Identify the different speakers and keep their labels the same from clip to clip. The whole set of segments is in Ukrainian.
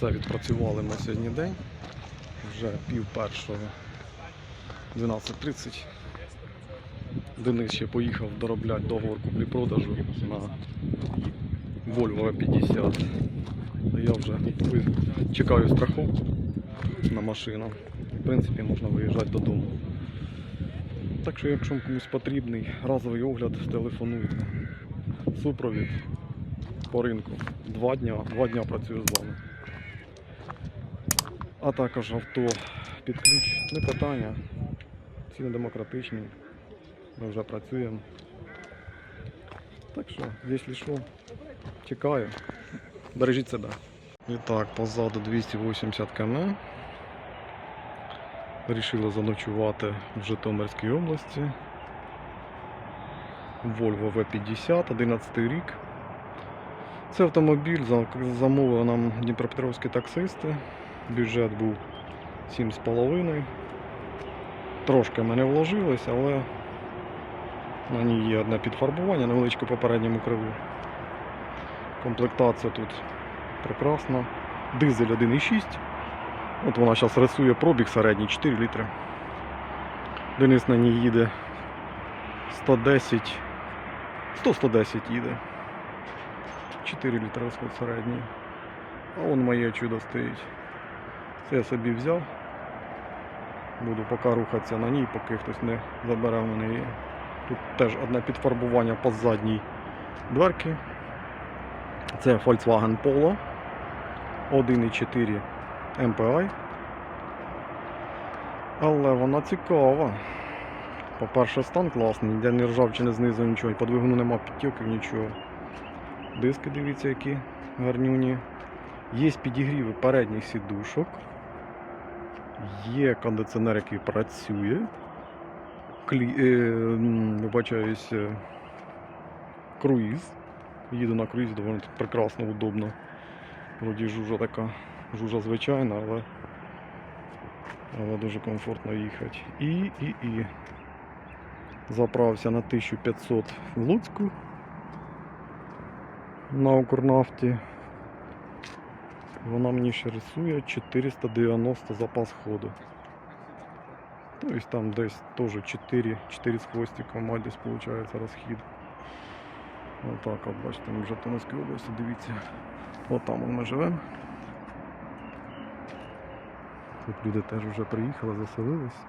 Speaker 1: Все, відпрацювали ми сьогодні день. Вже пів першого 12.30. Денис ще поїхав доробляти договор куплі-продажу на Volvo 50. Я вже чекаю страховку на машину. В принципі, можна виїжджати додому. Так що, якщо комусь потрібний разовий огляд, телефонуйте. Супровід по ринку. Два дня, два дня працюю з вами. А також авто під ключ. Не питання. Ціни демократичні. Ми вже працюємо. Так що, якщо що, чекаю. Бережіть себе. І так, позаду 280 км. Рішили заночувати в Житомирській області. Volvo V50, 11 рік. Це автомобіль за- замовили нам дніпропетровські таксисти. Бюджет був 7,5. Трошки ми не вложились, але на ній є одне підфарбування, невеличке по передньому криву. Комплектація тут прекрасна. Дизель 1,6. От вона зараз рисує пробіг середній 4 літри. Денис на ній їде 110. 100-110 їде. 4 літри розход середній. А вон моє чудо стоїть. Це я собі взяв. Буду поки рухатися на ній, поки хтось не забере в мене її. Тут теж одне підфарбування по задній дверці. Це Volkswagen Polo 1.4 MPI. Але вона цікава. По-перше, стан класний, ніде не ржавчини знизу нічого, і по двигуну нема підтіків, нічого. Диски, дивіться, які гарнюні. Є підігріви передніх сідушок. Є кондиціонер, який працює. Клі... Е, м, вибачаюсь, е, круїз. Їду на круїзі доволі прекрасно, удобно. Вроді жужа така, жужа звичайна, але, але дуже комфортно їхати. І, і, і. Заправився на 1500 в Луцьку на Укрнафті. Вона мені ще рисує 490 запас ходу. Тобто там десь теж 4, 4 з хвостиком має десь виходить розхід. Отак от бачите, ми в Житомирській області, дивіться. От там ми живемо. Тут люди теж вже приїхали, заселились.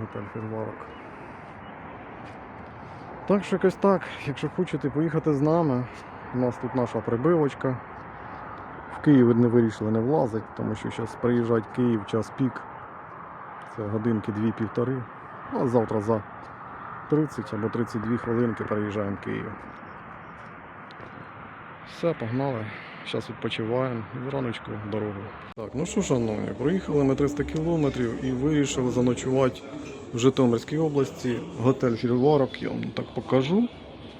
Speaker 1: Готель Ферварок. Так що якось так, якщо хочете поїхати з нами, у нас тут наша прибивочка. В Київ не вирішили не влазити, тому що зараз приїжджать в Київ час пік. Це годинки дві-півтори. А завтра за 30 або 32 хвилинки переїжджаємо в Київ. Все, погнали. Зараз відпочиваємо і зраночку дорогу. Так, ну що, шановні, проїхали ми 300 кілометрів і вирішили заночувати в Житомирській області. Готель Фільварок, я вам так покажу.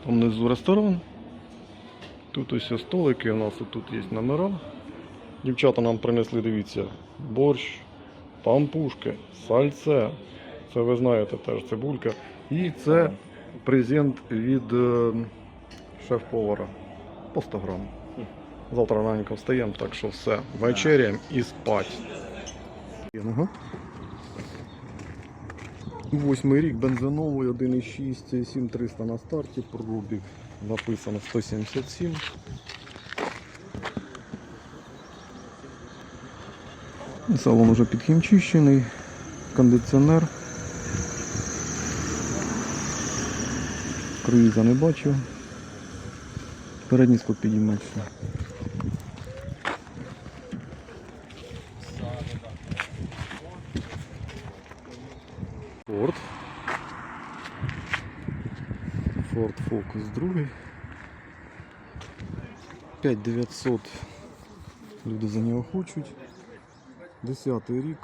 Speaker 1: Там внизу ресторан. Тут ось столики, у нас тут є номера. Дівчата нам принесли, дивіться, борщ, пампушки, сальце. Це ви знаєте теж цибулька. І це презент від е, шеф-повара по 100 грам. Завтра раненько встаємо, так що все. Вечеряємо і спать. Ага. Восьмий рік бензиновий 1,6, 7300 на старті, пробіг написано 177. Салон уже підхімчищений, кондиціонер. Круїза не бачу. Передній склад підіймається. Focus другий. 5900 люди за нього хочуть. 10 рік.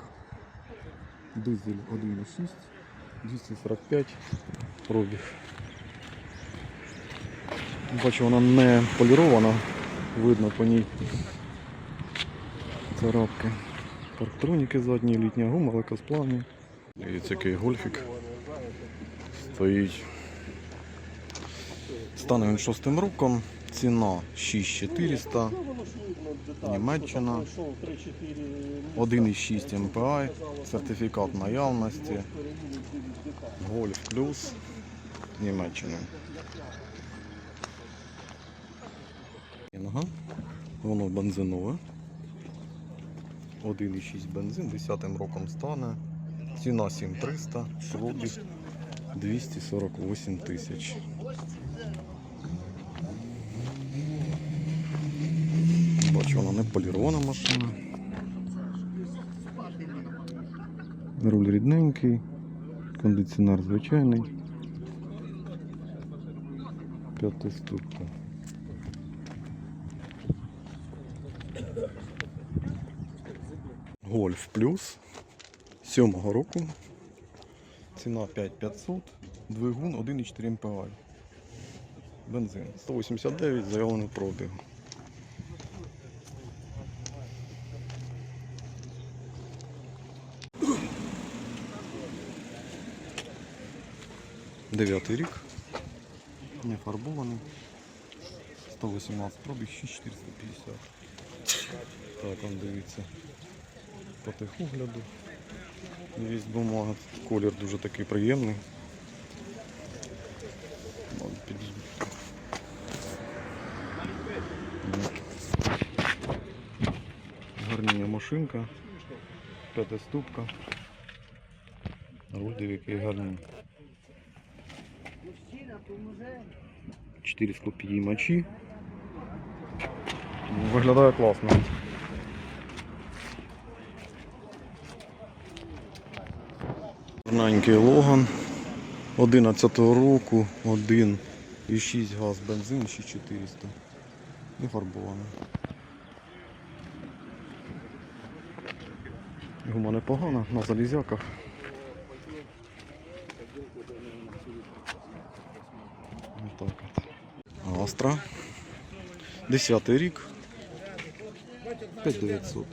Speaker 1: Дизель 1.6. 245 пробіг. Бачу, вона не полірована, видно по ній царапки. Парктроніки задні, літня гума, легкосплавні. Дивіться, який гольфік стоїть. Стане він шостим роком. Ціна 6400. Німеччина. 1,6 MPI. Сертифікат наявності. Гольф плюс. Німеччина. Воно бензинове. 1,6 бензин, 10 роком стане. Ціна 7300, пробіг 248 тисяч. Бачу, вона не полірована машина. Руль рідненький, кондиціонер звичайний. П'ятиступка. Гольф плюс сьомого року. Ціна 5500, двигун 1,4 МПА. Бензин 189 заявлений пробіг. Дев'ятий рік. Не фарбований. 118 пробіг, 6450. Так, он дивіться. По техогляду. Є бумага. Колір дуже такий приємний. Гарніня машинка. П'ятиступка. Руль диви, який гарний. Чотири склопідіймачі. Виглядає класно. Гарненький Логан 11 року, 1,6 газ бензин, 6400. Не фарбований. Гума непогана, на залізяках. Отак от. Астра. 10 рік. 5900.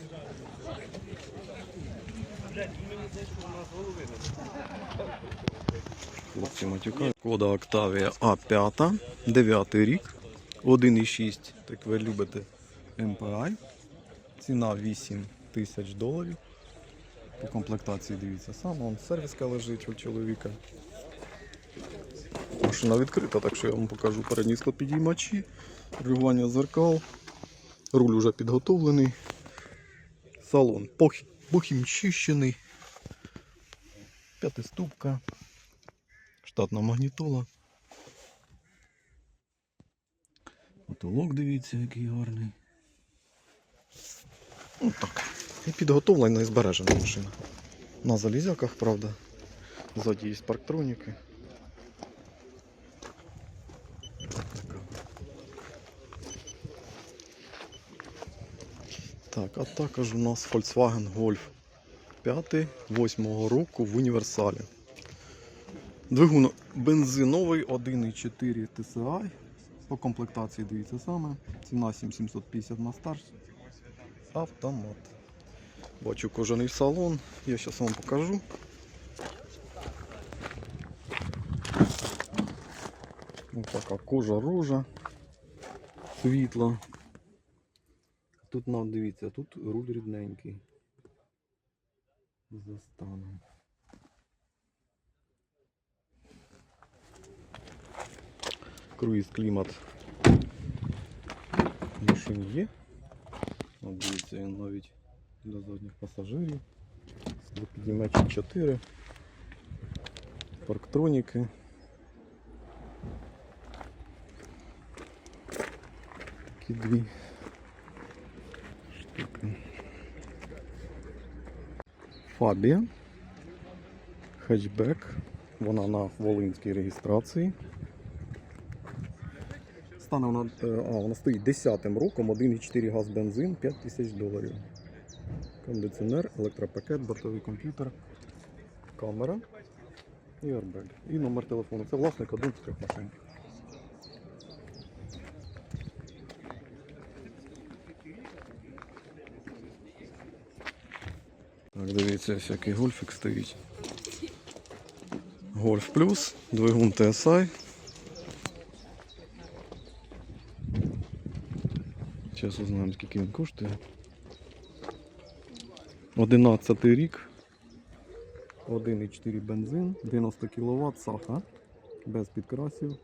Speaker 1: Хлопці матюкають. Кода Octavia А5, 9 рік, 1,6, так ви любите MPI. Ціна 8 тисяч доларів. По комплектації дивіться сам, вон сервіска лежить у чоловіка. Машина відкрита, так що я вам покажу передні склопідіймачі, регулювання зеркал, руль уже підготовлений. Салон пох- похімчищений. П'ятиступка. Штатна магнітола. Потолок дивіться, який гарний. Ну так. І підготовлена і збережена машина. На залізяках, правда. Ззаді є парктроніки. Так, а також у нас Volkswagen Golf 5 8 року в універсалі. Двигун бензиновий 1,4 TSI. По комплектації дивіться саме. Ціна 7750 на старт. Автомат. Бачу кожаний салон. Я зараз вам покажу. Ось така кожа рожа. Світла. Тут нам дивіться, тут руль рідненький. За станом. Круїз клімат в машині є. От дивіться, він навіть для задніх пасажирів. Підіймачі 4. Парктроніки. Такі дві Фабія. Хетчбек. Вона на волинській реєстрації. Стане вона, е, а, вона стоїть 10 роком, 1,4 газ бензин, 5 тисяч доларів. Кондиціонер, електропакет, бортовий комп'ютер, камера і арбель. І номер телефону. Це власник один з трьох машин. Так, дивіться, ось який гольфік стоїть. Гольф плюс, двигун TSI. Зараз узнаємо, скільки він коштує. 11 рік. 1,4 бензин, 90 кВт, саха, без підкрасів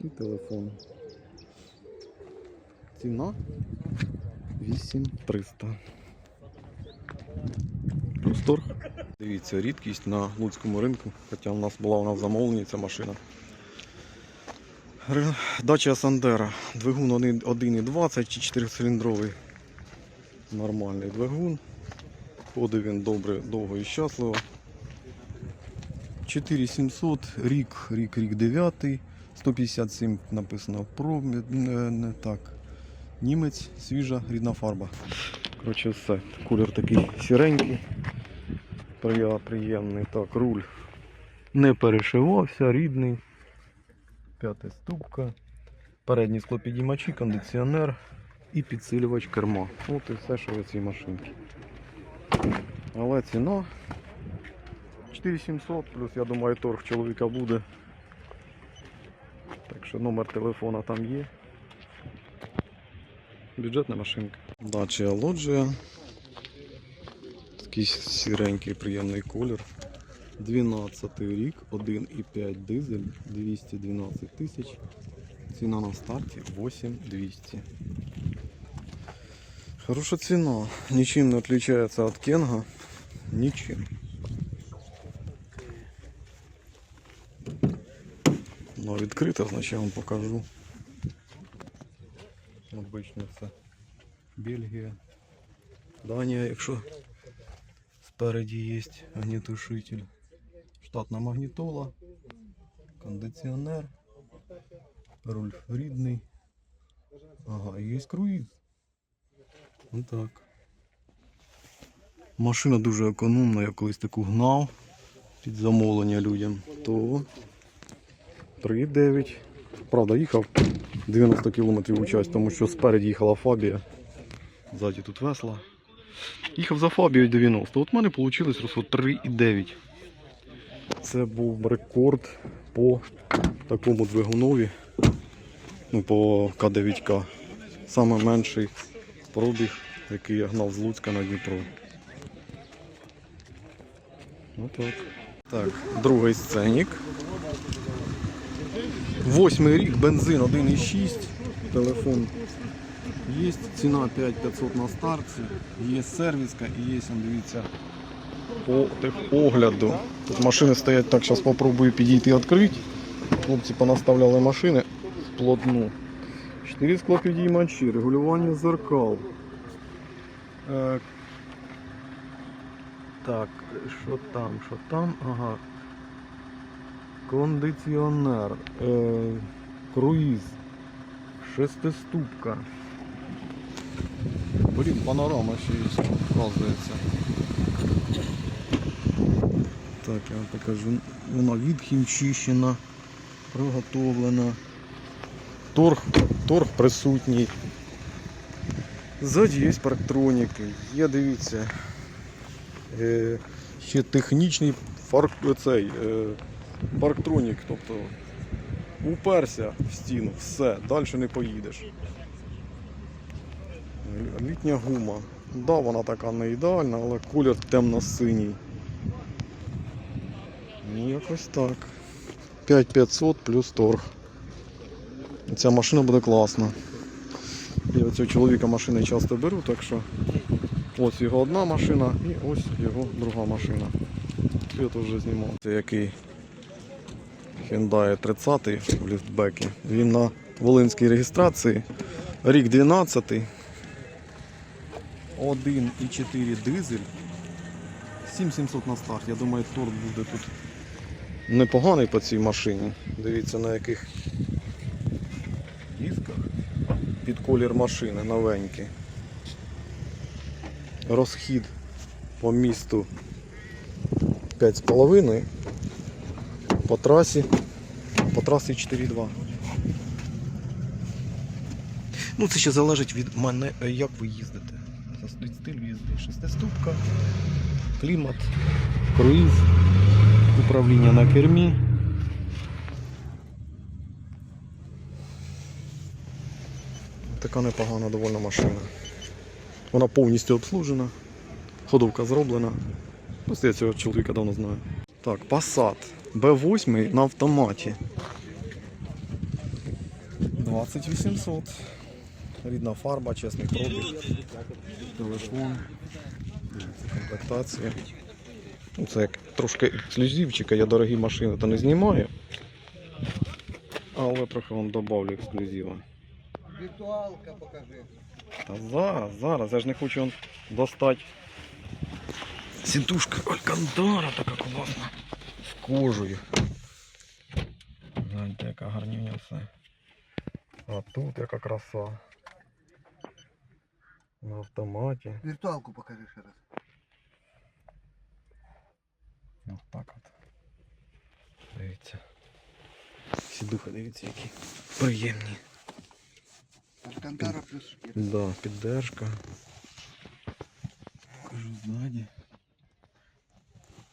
Speaker 1: і телефон. Ціна 8300. Простор. Дивіться, рідкість на Луцькому ринку, хоча у нас була у нас замовлення ця машина. Дача Сандера. Двигун 1,20 чи 4-циліндровий. Нормальний двигун. Ходив він добре, довго і щасливо. 4700, рік, рік, рік 9, 157 написано про не, не так. Німець, свіжа, рідна фарба. Коротше, все. Кулер такий сіренький. Приємний. Так, руль не перешивався, рідний. П'ята ступка. Передні склопідіймачі, кондиціонер і підсилювач керма. От і все, що в цій машинці. Але ціна 4700, плюс я думаю торг чоловіка буде. Так що номер телефона там є. Бюджетна машинка. Дача лоджія. Такий сіренький приємний колір. 12 рік, 1,5 дизель, 212 тисяч. Ціна на старті 8200. Хороша ціна. Нічим не відрізняється від Кенга. Нічим. Ну, відкрита, значить я вам покажу. Обично все. Бельгія. Данія, якщо спереді є огнетушитель. Штатна магнітола, кондиціонер, руль рідний. Ага, і є круїз. Ну так. Машина дуже економна, я колись таку гнав під замовлення людям. То 3,9. Правда, їхав 90 км у час, тому що спереді їхала Фабія. Ззаді тут весла. Їхав за Фабією 90. От в мене вийшло розход 3,9. Це був рекорд по такому двигунові. Ну, по К9К. Саме менший пробіг, який я гнав з Луцька на Дніпро. Отак. Так, другий сценік. Восьмий рік, бензин 1,6, телефон є, ціна 5500 на старті, є сервіска і є, он, дивіться, по техогляду. Тут машини стоять так, зараз спробую підійти відкрити. Хлопці понаставляли машини вплотну. 4 склопідіймачі, регулювання зеркал. Е, так, що там, що там? Ага. Кондиціонер, е, круїз, шестиступка. Блін, панорама ще є, вказується. Так, я вам покажу. Вона відхімчищена, приготовлена. Торг, торг присутній. Ззаді є парктроніки. Є, дивіться. Е, ще технічний фарк, цей, е, парктронік, тобто уперся в стіну, все, далі не поїдеш. Літня гума. Да, вона така не ідеальна, але колір темно-синій. Ну, якось так. 5500 плюс торг. Ця машина буде класна. Я цього чоловіка машини часто беру, так що ось його одна машина і ось його друга машина. Я теж вже знімав. Це який Hyundai 30 в ліфтбекі. Він на Волинській реєстрації. Рік 12. 1,4 дизель. 7700 на старт. Я думаю, торг буде тут непоганий по цій машині. Дивіться на яких дисках під колір машини новенький. Розхід по місту 5,5. По трасі. По трасі 4,2. Ну, це ще залежить від мене, як ви їздите. Це стоїть стиль їзди. Шестиступка, клімат, круїз, управління на кермі. Така непогана довольно машина. Вона повністю обслужена, ходовка зроблена. Просто я цього чоловіка давно знаю. Так, Passat B8 на автоматі. 2800. Рідна фарба, чесний пробіг. Телефон. Дивіться, комплектація. Ну, це як трошки ексклюзивчика, я дорогі машини то не знімаю. Але трохи вам добавлю ексклюзива.
Speaker 2: Віртуалка покажи.
Speaker 1: Та зараз, зараз, я ж не хочу он достати. Сідушка Алькантара така класна. З кожею. Гляньте, яка гарнюня все. А тут яка краса. На автоматі.
Speaker 2: Віртуалку покажи ще раз.
Speaker 1: Ось так от. Дивіться. Сідуха, дивіться, які приємні.
Speaker 2: Алькантара плюс шкіра.
Speaker 1: Да, піддержка. Покажу ззаді.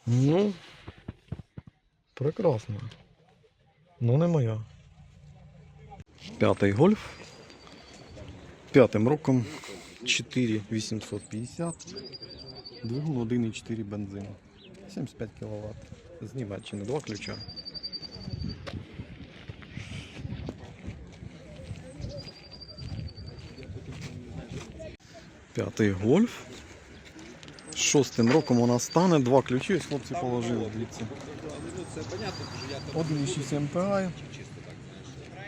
Speaker 1: Ну, прекрасно. Ну не моя. П'ятий гольф. П'ятим роком 4850. Двигун 1,4 бензин. 75 кВт. З Німеччини два ключа. П'ятий гольф. Шостим роком вона стане, два ключі, ось хлопці положили, дивіться. 1,6 MPI,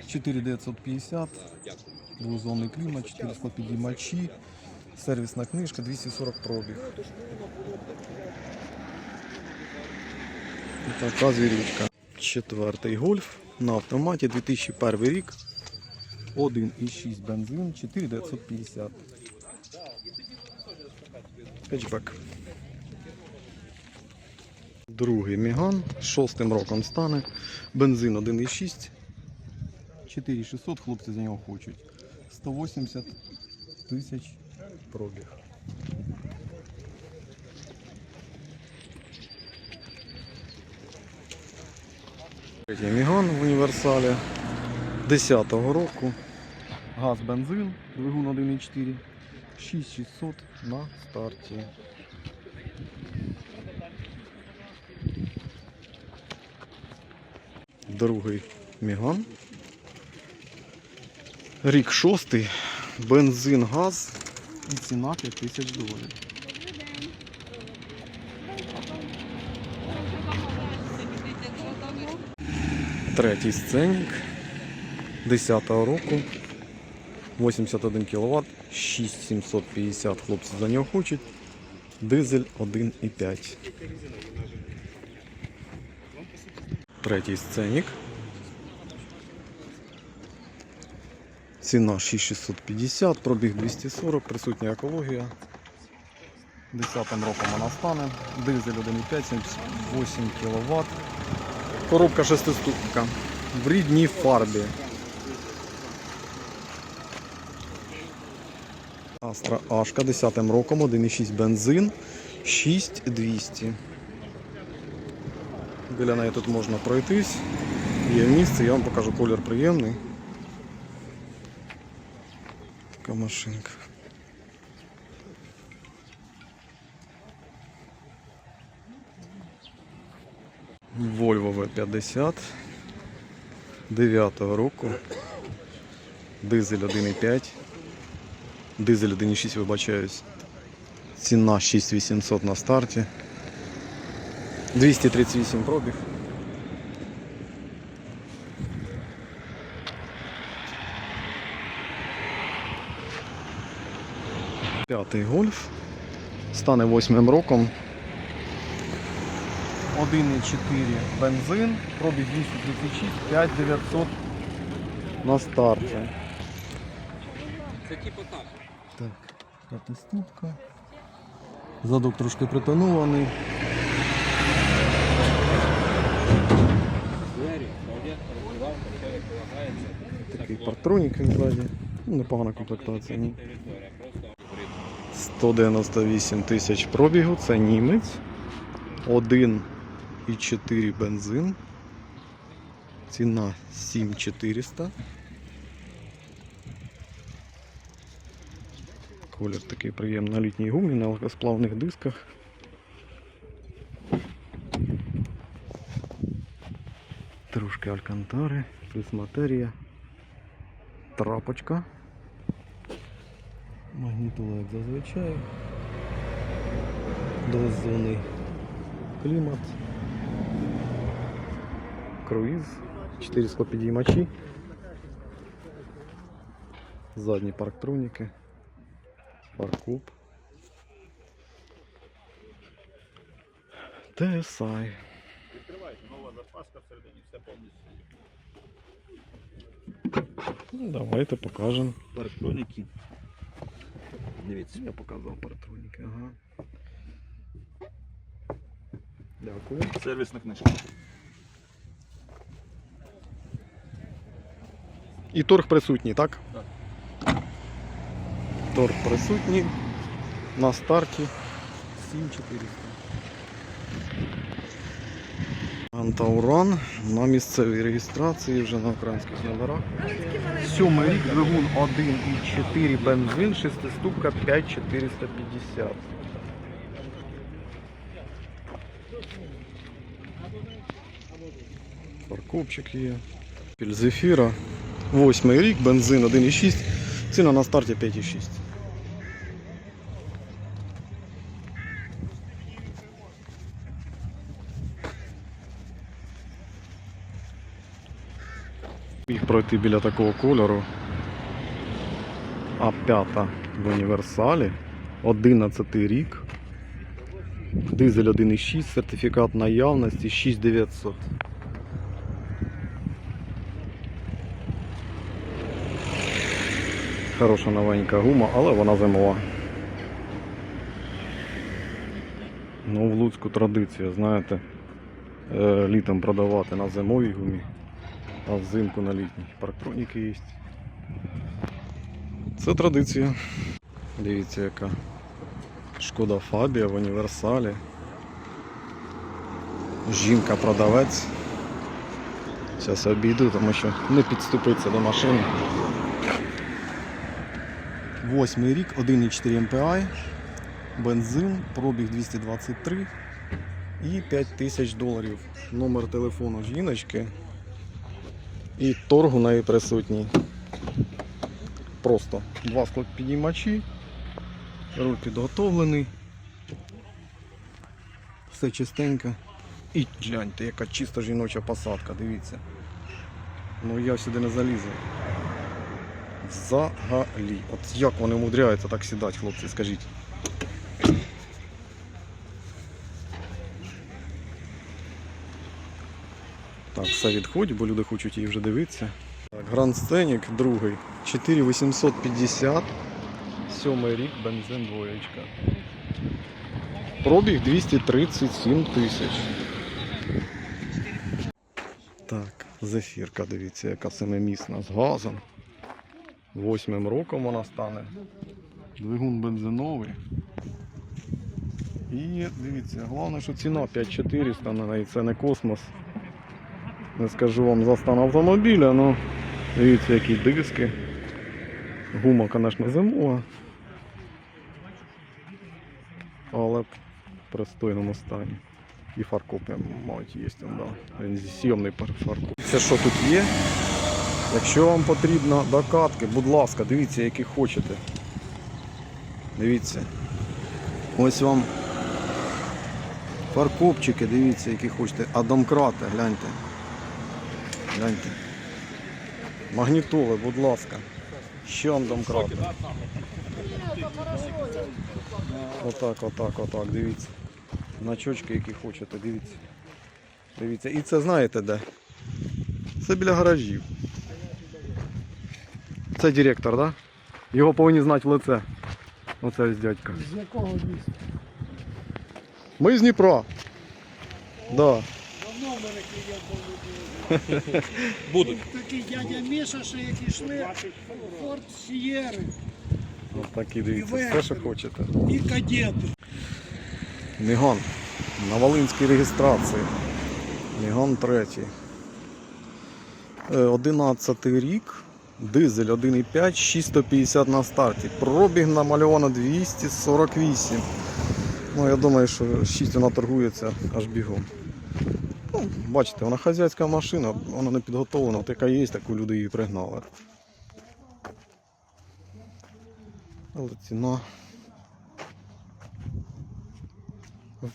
Speaker 1: 4950, двозонний клімат, 400 підіймачі, сервісна книжка, 240 пробіг. Така звірючка. Четвертий гольф на автоматі 2001 рік. 1,6 бензин, 4950. Хетчбек. Другий Міган шостим роком стане. Бензин 1,6. 4600 хлопці за нього хочуть. 180 тисяч пробіг. Третій Міган в універсалі 10-го року. Газ бензин, двигун 1,4. 6600 на старті. Другий Міган. Рік шостий. Бензин, газ і ціна 5000 доларів. Третій сценік 10-го року. 81 кВт, 6750 хлопці за нього хочуть. Дизель 1,5. Третій сценік. Ціна 6650, пробіг 240, присутня екологія. 10 роком вона стане. Дизель 1,5, 78 кВт. Коробка шестиступка. В рідній фарбі. Астра Ашка 10 роком, 1,6 бензин, 6200. Біля неї тут можна пройтись. Є місце, я вам покажу колір приємний. Така машинка. Volvo V50 9 року. Дизель 1,5. Дизель 1,6 вибачаюсь. Ціна 6800 на старті. 238 пробіг. П'ятий гольф. Стане восьмим роком. 1,4 бензин, пробіг 236, 5900 на старті.
Speaker 3: Це типу так.
Speaker 1: Так, п'ятиступка. Задок трошки притонований. Такий партронік він ззаді. Ну, непогана комплектація. Ні. 198 тисяч пробігу, це німець. 1,4 бензин. Ціна 7400. Колір такий приємний на літній гумі, на легкосплавних дисках. Трошки алькантари, плюс матерія, трапочка. Магнітола, як зазвичай. Двозонний клімат. Круїз, 4 склопідіймачі. Задні парктроніки. Паркуп. TSI.
Speaker 4: Відкривайте, нова запаска всередині, все повністю.
Speaker 1: Ну, давайте покажемо.
Speaker 4: Парктроніки.
Speaker 1: Дивіться, я показав парктроніки. Ага. Дякую.
Speaker 4: Сервісна книжка.
Speaker 1: І торг присутній, так?
Speaker 4: Так.
Speaker 1: Торг присутній. На старті 7400. Антауран на місцевій реєстрації вже на українських номерах. Сьомий рік двигун 1,4 бензин, шестиступка 5450. Парковчик є. Пільзефіра Восьмий рік, бензин 1,6, ціна на старті 5,6. Міг пройти біля такого кольору. А п'ята в універсалі. 11 рік. Дизель 1,6, сертифікат наявності 6900. Хороша новенька гума, але вона зимова. Ну, в Луцьку традиція, знаєте, е, літом продавати на зимовій гумі, а взимку на літній. Парктроніки є. Це традиція. Дивіться, яка шкода Фабія в універсалі. Жінка-продавець. Зараз обійду, тому що не підступиться до машини. Восьмий рік, 1,4 MPI, бензин, пробіг 223 і 5 тисяч доларів. Номер телефону жіночки. І торг у неї присутній. Просто два склопідіймачі, руль підготовлений. Все чистенько. І гляньте, яка чиста жіноча посадка, дивіться. Ну я сюди не залізу. Взагалі. От як вони умудряються так сідати, хлопці, скажіть. Так, все відходить, бо люди хочуть її вже дивитися. Так, Гранд Сценік, другий. 4850. Сьомий рік, бензин двоєчка. Пробіг 237 тисяч. Так, зефірка, дивіться, яка семимісна з газом. Восьмим роком вона стане. Двигун бензиновий. І дивіться, головне, що ціна 5400 на неї, це не космос. Не скажу вам за стан автомобіля, але дивіться, які диски. Гума, звісно, зимова. Але в пристойному стані. І фаркоп, мабуть, є там, да. Він зйомний фаркоп. Це що тут є? Якщо вам потрібно докатки, будь ласка, дивіться, які хочете. Дивіться. Ось вам фаркопчики, дивіться, які хочете. А домкрати, гляньте. Гляньте. Магнітоли, будь ласка. Ще вам домкрати. Отак, отак, отак, дивіться. Значочки, які хочете, дивіться. Дивіться. І це знаєте де? Це біля гаражів. Це директор, так? Да? Його повинні знати в лице. Оце ось дядька.
Speaker 5: З якого міста?
Speaker 1: Ми з Дніпра. Да.
Speaker 5: Давно в мене клієнт був.
Speaker 3: Будуть.
Speaker 5: Такий дядя Міша, що які йшли Форт Сієри
Speaker 1: Ось такі дивіться, все, що хочете.
Speaker 5: і кадети.
Speaker 1: Міган. На Волинській реєстрації. Міган третій. Е, 11 рік. Дизель 1,5, 650 на старті. Пробіг намальовано 248. Ну, я думаю, що 6 вона торгується аж бігом. Ну, бачите, вона хазяйська машина, вона не підготовлена, от яка є, таку люди її пригнали. Але ціна.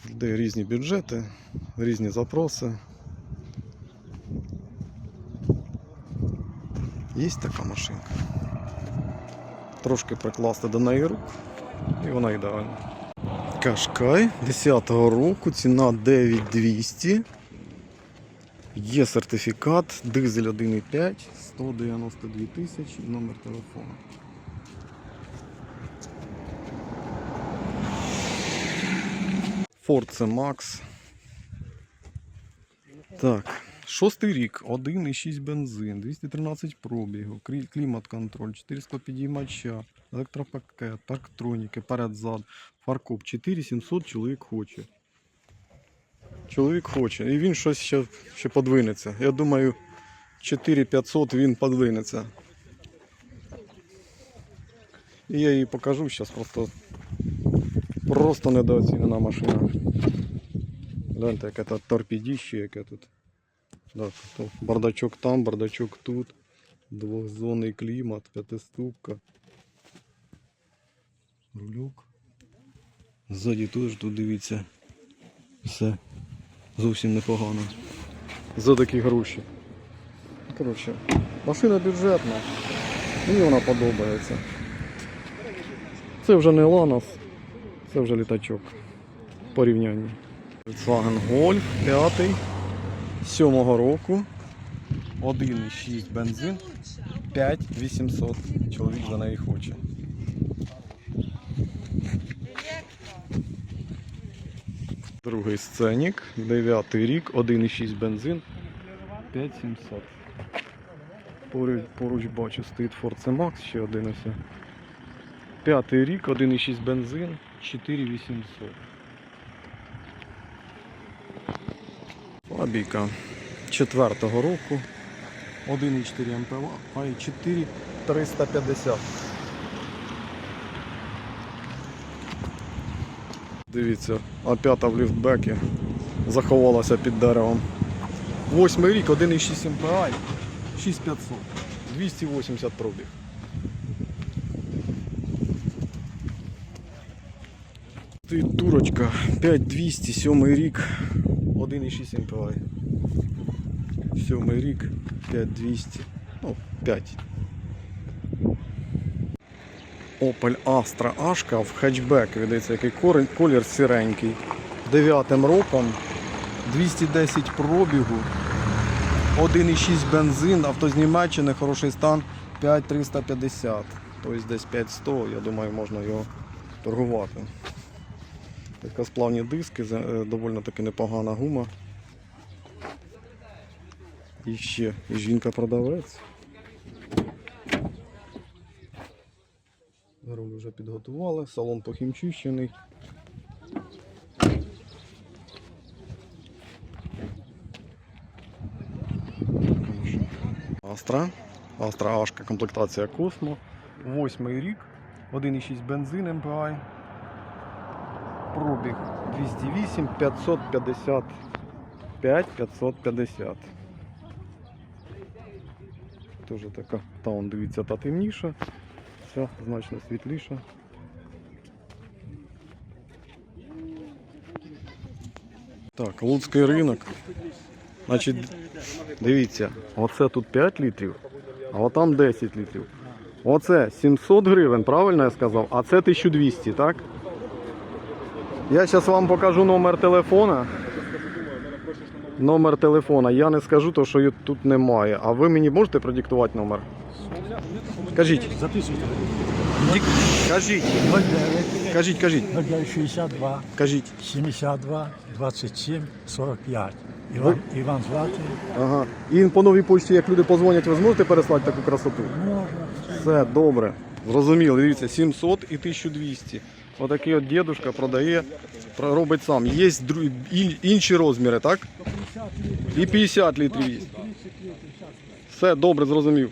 Speaker 1: Людей різні бюджети, різні запроси. Є така машинка. Трошки прикласти до неї рук, і вона ідеальна. Кашкай 10-го року, ціна 9200. Є сертифікат, дизель 1,5, 192 тисячі, номер телефону. Ford C Max. Так, шостий рік, 1,6 бензин, 213 пробігу, клімат-контроль, 400 підіймача, електропакет, парктроніки, перед-зад, фаркоп, 4700 чоловік хоче. Чоловік хоче. І він щось ще, ще подвинеться. Я думаю, 4500 він подвинеться. І я їй покажу зараз просто. Просто недооцінена машина. Гляньте, яке тут торпедіще, яке тут. То бардачок там, бардачок тут. Двохзонний клімат, п'ятиступка. Рульок. Ззаді теж тут дивіться. Все зовсім непогано. За такі гроші. Коротше, машина бюджетна. Мені вона подобається. Це вже не Ланос, це вже літачок. В порівнянні. Volkswagen Golf 5 7 року. 1,6 бензин. 5800. Чоловік за неї хоче. Другий сценік, 9 рік, 1,6 бензин, 5700. Поруч, поруч бачу, стоїть Ford C-Max, ще один ось. П'ятий рік, 1,6 бензин, 4800. Фабіка четвертого року, 1,4 МПВ, а й 4350. Дивіться, а п'ята в ліфтбекі заховалася під деревом. Восьмий рік, 1,6 МПА, 6500, 280 пробіг. Ти турочка 5200, сьомий рік, 1,6 МПА. Сьомий рік, 5200, ну 5. Opel Astra Ашка в хетчбек, видається, який колір сіренький. Дев'ятим роком 210 пробігу, 1,6 бензин, авто з Німеччини, хороший стан 5350. Тобто десь 5100, я думаю, можна його торгувати. Така сплавні диски, е, доволі таки непогана гума. І ще жінка-продавець. Руль вже підготували, салон похімчищений. Астра. Астра Ашка, комплектація Космо. Восьмий рік, 1,6 бензин МПА. Пробіг 208 555 550. Тоже така. Та он дивіться, та темніша. Ця значно світліша. Так, Луцький ринок. Значить, дивіться, оце тут 5 літрів, а отам 10 літрів. Оце 700 гривень, правильно я сказав? А це 1200, так? Я зараз вам покажу номер телефона. Номер телефона. Я не скажу, то, що тут немає. А ви мені можете продиктувати номер? Кажіть.
Speaker 5: Записуйте.
Speaker 1: Дік- Кажіть.
Speaker 5: 09
Speaker 1: Кажіть, кажіть.
Speaker 5: 62
Speaker 1: Кажіть.
Speaker 5: 72 27 45. Іван, Іван звати.
Speaker 1: Ага. І по новій почті, як люди позвонять, ви зможете переслати таку красоту?
Speaker 5: Можна.
Speaker 1: Все добре. Зрозуміло, дивіться, 700 і 1200. Отакий от дідушка продає, про- робить сам. Є інші розміри, так? І 50 літрів є. Все добре, зрозумів.